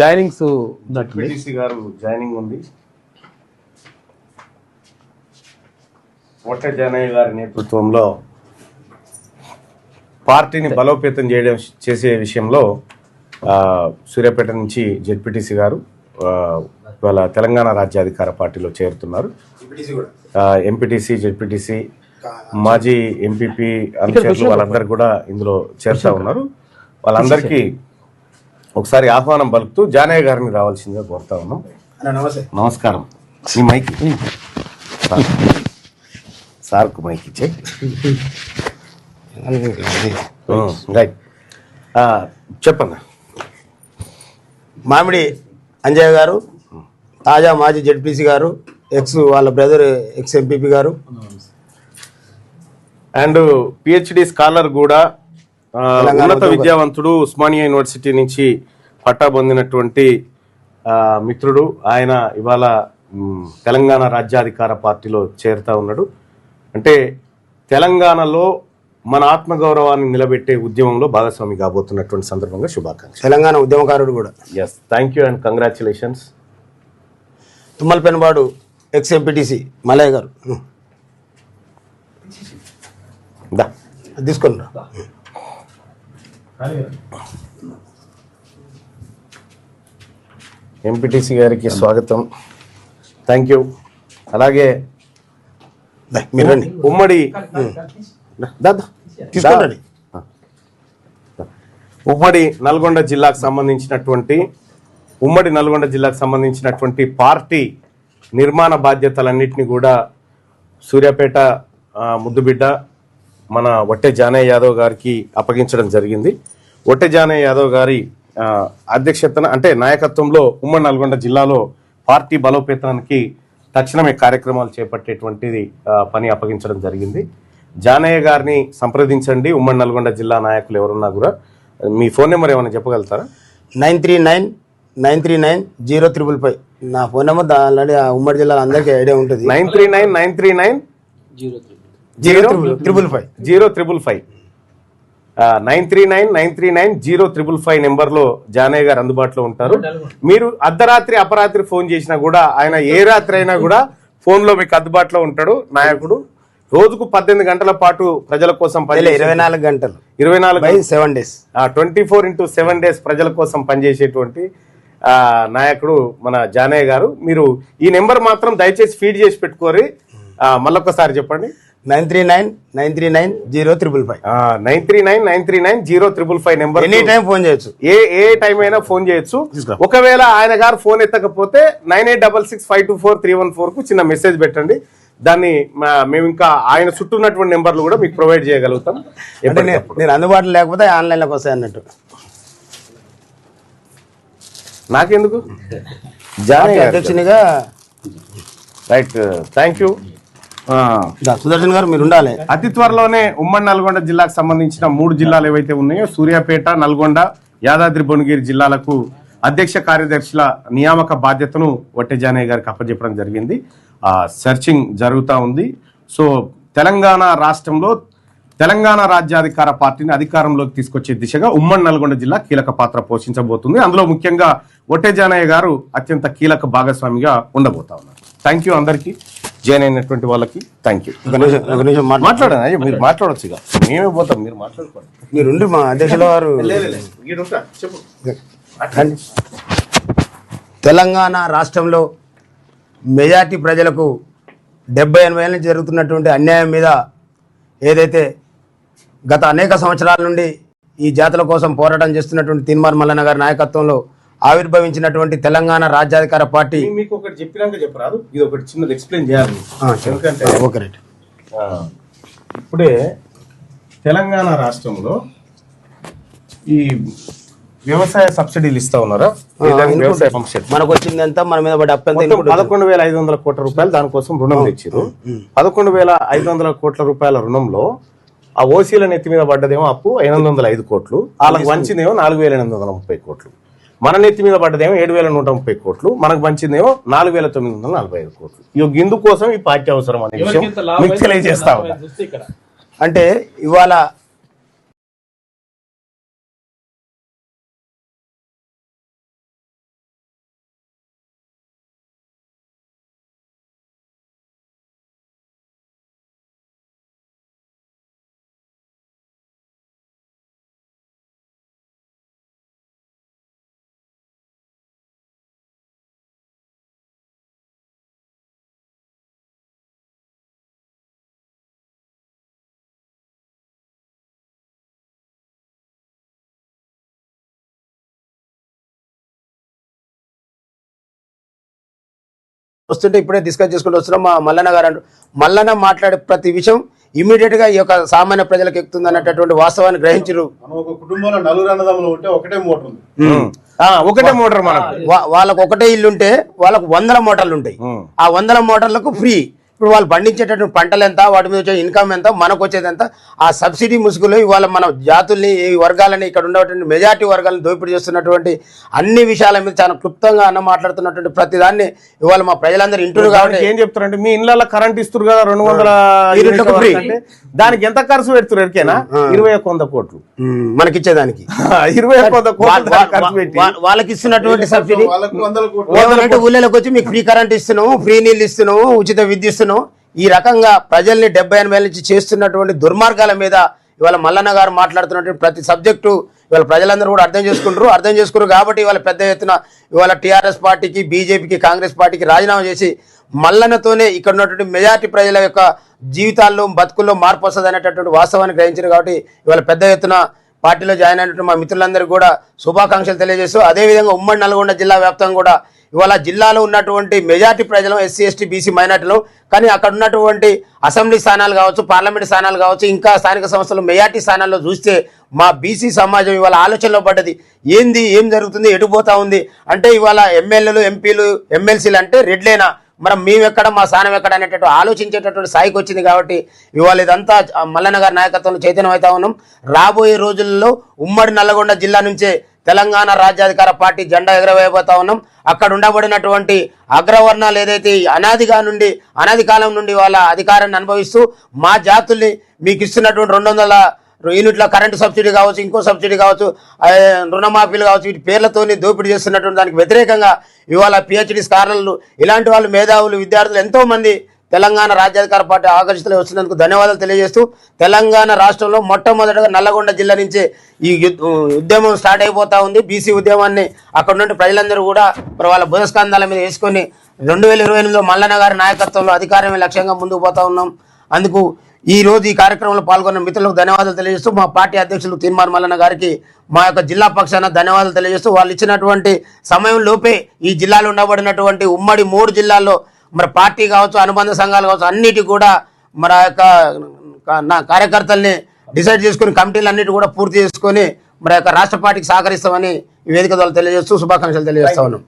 Joinings ఉన్నట్టుంది PTC గారు joining ఉంది. ఒట్ట జనయ్య గారి నేతృత్వంలో పార్టీని బలోపేతం చేయడం చేసే విషయంలో ఆ, సూర్యాపేట నుంచి జెడ్పీటీసీ గారు ఇవాళ తెలంగాణ రాజ్యాధికార పార్టీలో చేరుతున్నారు. ఎంపీటీసీ జెడ్పీటీసీ మాజీ ఎంపీపీ అనుచరులు వాళ్ళందరూ కూడా ఇందులో చేరుతా ఉన్నారు. వాళ్ళందరికీ ఒకసారి ఆహ్వానం పలుకుతూ జానయ్య గారిని రావాల్సిందిగా కోరుతా ఉన్నాం. నమస్తే. నమస్కారం. మీ మైక్. సార్. సార్కు మైక్ ఇచ్చే. రైట్. చెప్పండి మామిడి అంజయ్య గారు తాజా మాజీ జడ్పీసీ గారు ఎక్స్ వాళ్ళ బ్రదర్ ఎక్స్ ఎంపీపీ గారు. అండ్ పిహెచ్డి స్కాలర్ కూడా ఉన్నత విద్యావంతుడు ఉస్మానియా యూనివర్సిటీ నుంచి పట్టా పొందినటువంటి మిత్రుడు. ఆయన ఇవాళ తెలంగాణ రాజ్యాధికార పార్టీలో చేరుతా ఉన్నాడు. అంటే తెలంగాణలో మన ఆత్మగౌరవాన్ని నిలబెట్టే ఉద్యమంలో భాగస్వామి కాబోతున్నటువంటి సందర్భంగా శుభాకాంక్షలు. తెలంగాణ ఉద్యమకారుడు కూడా. Yes thank you and congratulations Tummala Penabadu ex MPTC Malayya గారు రా. ఎంపీటీసీ గారికి స్వాగతం. థ్యాంక్ యూ అలాగే దా, మీరు రండి. ఉమ్మడి ఉమ్మడి నల్గొండ జిల్లాకు సంబంధించినటువంటి ఉమ్మడి నల్గొండ జిల్లాకు సంబంధించినటువంటి పార్టీ నిర్మాణ బాధ్యతలన్నింటినీ కూడా సూర్యాపేట ముద్దుబిడ్డ మన ఒట్టె జానయ్య యాదవ్ గారికి అప్పగించడం జరిగింది. ఒట్టె జానయ్య యాదవ్ గారి అధ్యక్షతన అంటే నాయకత్వంలో ఉమ్మడి నల్గొండ జిల్లాలో పార్టీ బలోపేతానికి తక్షణమే కార్యక్రమాలు చేపట్టేటువంటిది పని అప్పగించడం జరిగింది. జానయ్య గారిని సంప్రదించండి. ఉమ్మడి నల్గొండ జిల్లా నాయకులు ఎవరున్నా కూడా. మీ ఫోన్ నెంబర్ ఏమైనా చెప్పగలుగుతారా? Nine three nine nine three nine zero triple five. నా ఫోన్ నెంబర్ ఆల్రెడీ ఆ ఉమ్మడి జిల్లాలో అందరికీ ఐడియా ఉంటుంది. Nine three nine nine three nine zero triple five zero triple five nine three nine nine three nine zero triple five నెంబర్లో జానయ్య గారు అందుబాటులో ఉంటారు. మీరు అర్ధరాత్రి అపరాత్రి ఫోన్ చేసినా కూడా ఆయన ఏ రాత్రి అయినా కూడా ఫోన్లో మీకు అందుబాటులో ఉంటాడు నాయకుడు. రోజుకు పద్దెనిమిది గంటల పాటు ప్రజల కోసం ఇరవై నాలుగు గంటలు. ఇరవై నాలుగు seven days. Twenty four into seven days ప్రజల కోసం పనిచేసేటువంటి ఆ, నాయకుడు మన జానయ్య గారు. మీరు ఈ నెంబర్ మాత్రం దయచేసి ఫీడ్ చేసి పెట్టుకోరి. ఆ, మళ్ళొకసారి చెప్పండి. Nine three nine nine three nine zero triple five. Nine three nine nine three nine zero triple five number any time. Phone చేయొచ్చు. ఏ ఏ టైం అయినా ఫోన్ చేయొచ్చు. ఒకవేళ ఆయన గారు phone ఎత్తకపోతే nine eight double six five two four three one ఫోర్కు చిన్న message పెట్టండి. దాన్ని మేము ఇంకా ఆయన చుట్టూ ఉన్నటువంటి నెంబర్లు కూడా మీకు ప్రొవైడ్ చేయగలుగుతాం. అంటే నేను అందుబాటులో లేకపోతే ఆన్లైన్లోకి వస్తాయి అన్నట్టు నాకెందుకు గారు. అధ్యక్షునిగా రైట్ థ్యాంక్ యూ సుదర్శన్ గారు మీరు ఉండాలి. అతి త్వరలోనే ఉమ్మడి నల్గొండ జిల్లాకు సంబంధించిన మూడు జిల్లాలు ఏవైతే ఉన్నాయో సూర్యాపేట నల్గొండ యాదాద్రి భువనగిరి జిల్లాలకు అధ్యక్ష కార్యదర్శుల నియామక బాధ్యతను వట్టె జానయ్య గారికి అప్పచెప్పడం జరిగింది. ఆ సెర్చింగ్ జరుగుతూ ఉంది. సో తెలంగాణ రాష్ట్రంలో తెలంగాణ రాజ్యాధికార పార్టీని అధికారంలోకి తీసుకొచ్చే దిశగా ఉమ్మడి నల్గొండ జిల్లా కీలక పాత్ర పోషించబోతుంది. అందులో ముఖ్యంగా ఒట్టే జానయ్య గారు అత్యంత కీలక భాగస్వామిగా ఉండబోతా ఉన్నారు. థ్యాంక్ యూ అందరికీ. జాయిన్ అయినటువంటి వాళ్ళకి థ్యాంక్ యూ మాట్లాడండి మీరు మాట్లాడొచ్చు ఇక. మేమే పోతాం మీరు మాట్లాడుకోండి. మీరు ఉండి మా అధ్యక్షుల వారు. తెలంగాణ రాష్ట్రంలో మెజార్టీ ప్రజలకు డెబ్బై ఎనభై ఏళ్ళ నుంచి జరుగుతున్నటువంటి అన్యాయం మీద ఏదైతే గత అనేక సంవత్సరాల నుండి ఈ జాతుల కోసం పోరాటం చేస్తున్నటువంటి తీన్మార్ మల్లన్న గారి నాయకత్వంలో ఆవిర్భవించినటువంటి తెలంగాణ రాజ్యాధికార పార్టీ. మీకు ఒకటి చెప్పినాక చెప్పరాదు. ఇది ఒకటి చిన్నది ఎక్స్ప్లెయిన్ చేయాలి. ఎందుకంటే ఓకే రైట్. ఆ, ఇప్పుడే తెలంగాణ రాష్ట్రంలో ఈ వ్యవసాయ సబ్సిడీలు ఇస్తా ఉన్నారా? వ్యవసాయ పంప్ మనకు వచ్చింది ఎంత మన మీద పడి పదకొండు వేల ఐదు వందల కోట్ల రూపాయలు దానికోసం రుణం తెచ్చారు పదకొండు వేల ఐదు వందల కోట్ల రూపాయల రుణంలో ఆ ఓసీల నెత్తి మీద పడ్డదేమో అప్పు ఎనిమిది వందల ఐదు కోట్లు. వాళ్ళకి వంచిందేమో నాలుగు వేల ఎనిమిది వందల ముప్పై కోట్లు. మన నెత్తి మీద పడ్డదేమో ఏడు వేల నూట ముప్పై కోట్లు మనకు పంచిందేమో నాలుగు వేల తొమ్మిది వందల నలభై ఐదు కోట్లు. ఇక ఇందు కోసం ఈ పార్టీ అవసరం అనే విషయం మీకు తెలియజేస్తా అంటే ఇవాళ వస్తుంటే ఇప్పుడే డిస్కస్ చేసుకుంటూ వస్తున్నాం. మా మల్లన్న గారు అంటూ మల్లన్న మాట్లాడే ప్రతి విషయం ఇమీడియట్గా ఈ యొక్క సామాన్య ప్రజలకు ఎక్కుతుంది అన్నటువంటి వాస్తవాన్ని గ్రహించరు. కుటుంబంలో నలుగురు అన్నదమ్ములు ఉంటే ఒకటే మోటార్ ఉంది. ఆ, ఒకటే మోటార్ మనకు. వాళ్ళకు ఒకటే ఇల్లు ఉంటే వాళ్ళకు వందల మోటార్లు ఉంటాయి. ఆ వందల మోటార్లకు ఫ్రీ. ఇప్పుడు వాళ్ళు పండించేటటువంటి పంటలు ఎంత వాటి మీద వచ్చే ఇన్కమ్ ఎంత మనకు వచ్చేది ఎంత ఆ సబ్సిడీ ముసుగులో ఇవాళ మన జాతుల్ని ఈ వర్గాలని ఇక్కడ ఉన్నటువంటి మెజార్టీ వర్గాలను దోపిడీ చేస్తున్నటువంటి అన్ని విషయాల మీద చాలా క్లుప్తంగా అన్న మాట్లాడుతున్నటువంటి ప్రతి దాన్ని ఇవాళ మా ప్రజలందరూ ఇంటున్నారు కాబట్టి ఏం చెప్తారంటే మీ ఇళ్ళల్లో కరెంట్ ఇస్తారు కదా రెండు వందల దానికి ఎంత ఖర్చు పెడుతున్నారు ఎరికేనా? ఇరవై ఒక్క వంద కోట్లు. మనకిచ్చేదానికి. ఇరవై ఒక్క వంద కోట్లు వాళ్ళకి ఇస్తున్నటువంటి సబ్సిడీ. ఊళ్ళలోకి వచ్చి మీకు ఫ్రీ కరెంట్ ఇస్తున్నాము ఫ్రీ నీళ్ళు ఇస్తున్నాము ఉచిత విద్య ఇస్తున్నాము ఈ రకంగా ప్రజల్ని డెబ్బై ఎనభై నుంచి చేస్తున్నటువంటి దుర్మార్గాల మీద ఇవాళ మల్లన్న గారు మాట్లాడుతున్నటువంటి ప్రతి సబ్జెక్టు ఇవాళ ప్రజలందరూ కూడా అర్థం చేసుకుంటారు అర్థం చేసుకున్నారు కాబట్టి ఇవాళ పెద్ద ఎత్తున ఇవాళ టీఆర్ఎస్ పార్టీకి బీజేపీకి కాంగ్రెస్ పార్టీకి రాజీనామా చేసి మల్లన్నతోనే ఇక్కడ ఉన్నటువంటి మెజార్టీ ప్రజల యొక్క జీవితాల్లో బతుకుల్లో మార్పు వస్తుంది అనేటటువంటి వాస్తవాన్ని గ్రహించారు కాబట్టి ఇవాళ పెద్ద ఎత్తున పార్టీలో జాయిన్ అయినటువంటి మా మిత్రులందరికీ కూడా శుభాకాంక్షలు తెలియజేస్తూ అదేవిధంగా ఉమ్మడి నల్గొండ జిల్లా వ్యాప్తంగా కూడా ఇవాళ జిల్లాలో ఉన్నటువంటి మెజార్టీ ప్రజలు ఎస్సీ ఎస్టీ బీసీ మైనార్టీలు కానీ అక్కడ ఉన్నటువంటి అసెంబ్లీ స్థానాలు కావచ్చు పార్లమెంట్ స్థానాలు కావచ్చు ఇంకా స్థానిక సంస్థలు మెజార్టీ స్థానాల్లో చూస్తే మా బీసీ సమాజం ఇవాళ ఆలోచనలో పడ్డది. ఏంది ఏం జరుగుతుంది ఎటుపోతా ఉంది? అంటే ఇవాళ ఎమ్మెల్యేలు ఎంపీలు ఎమ్మెల్సీలు అంటే రెడ్లేనా మనం మేము ఎక్కడ మా స్థానం ఎక్కడ అనేటట్టు ఆలోచించేటటువంటి స్థాయికి వచ్చింది కాబట్టి ఇవాళ ఇదంతా మల్లన్న గారి నాయకత్వంలో చైతన్యం అవుతా ఉన్నాం. రాబోయే రోజుల్లో ఉమ్మడి నల్లగొండ జిల్లా నుంచే తెలంగాణ రాజ్యాధికార పార్టీ జెండా ఎగరవేయబోతా ఉన్నాం. అక్కడ ఉండబడినటువంటి అగ్రవర్ణాలు ఏదైతే అనాదిగా నుండి అనాది కాలం నుండి వాళ్ళ అధికారాన్ని అనుభవిస్తూ మా జాతుల్ని మీకు ఇస్తున్నటువంటి రెండు వందల యూనిట్ల కరెంటు సబ్సిడీ కావచ్చు ఇంకో సబ్సిడీ కావచ్చు రుణమాఫీలు కావచ్చు వీటి పేర్లతోని దోపిడీ చేస్తున్నటువంటి దానికి వ్యతిరేకంగా ఇవాళ పిహెచ్డి స్కాలర్లు ఇలాంటి వాళ్ళు మేధావులు విద్యార్థులు ఎంతోమంది తెలంగాణ రాజ్యాధికార పార్టీ ఆకర్షితులు వచ్చినందుకు ధన్యవాదాలు తెలియజేస్తూ తెలంగాణ రాష్ట్రంలో మొట్టమొదటిగా నల్లగొండ జిల్లా నుంచే ఈ యుద్- ఉద్యమం స్టార్ట్ అయిపోతా ఉంది. బీసీ ఉద్యమాన్ని అక్కడ నుండి ప్రజలందరూ కూడా వాళ్ళ బుధస్కంధాల మీద వేసుకొని రెండు వేల ఇరవై ఎనిమిదిలో మల్లన్న గారి నాయకత్వంలో అధికారమే లక్ష్యంగా ముందుకు పోతా ఉన్నాం. అందుకు ఈ రోజు ఈ కార్యక్రమంలో పాల్గొన్న మిత్రులకు ధన్యవాదాలు తెలియజేస్తూ మా పార్టీ అధ్యక్షులు తీర్మాన్ మల్లన్న గారికి మా యొక్క జిల్లా పక్షాన ధన్యవాదాలు తెలియజేస్తూ వాళ్ళు ఇచ్చినటువంటి సమయం లోపే ఈ జిల్లాలో ఉండబడినటువంటి ఉమ్మడి మూడు జిల్లాల్లో మరి పార్టీ కావచ్చు అనుబంధ సంఘాలు కావచ్చు అన్నిటి కూడా మరి ఆ యొక్క నా కార్యకర్తల్ని డిసైడ్ చేసుకుని కమిటీలు అన్నిటి కూడా పూర్తి చేసుకొని మరి యొక్క రాష్ట్ర పార్టీకి సహకరిస్తామని ఈ వేదిక ద్వారా తెలియజేస్తూ శుభాకాంక్షలు తెలియజేస్తా ఉన్నాం.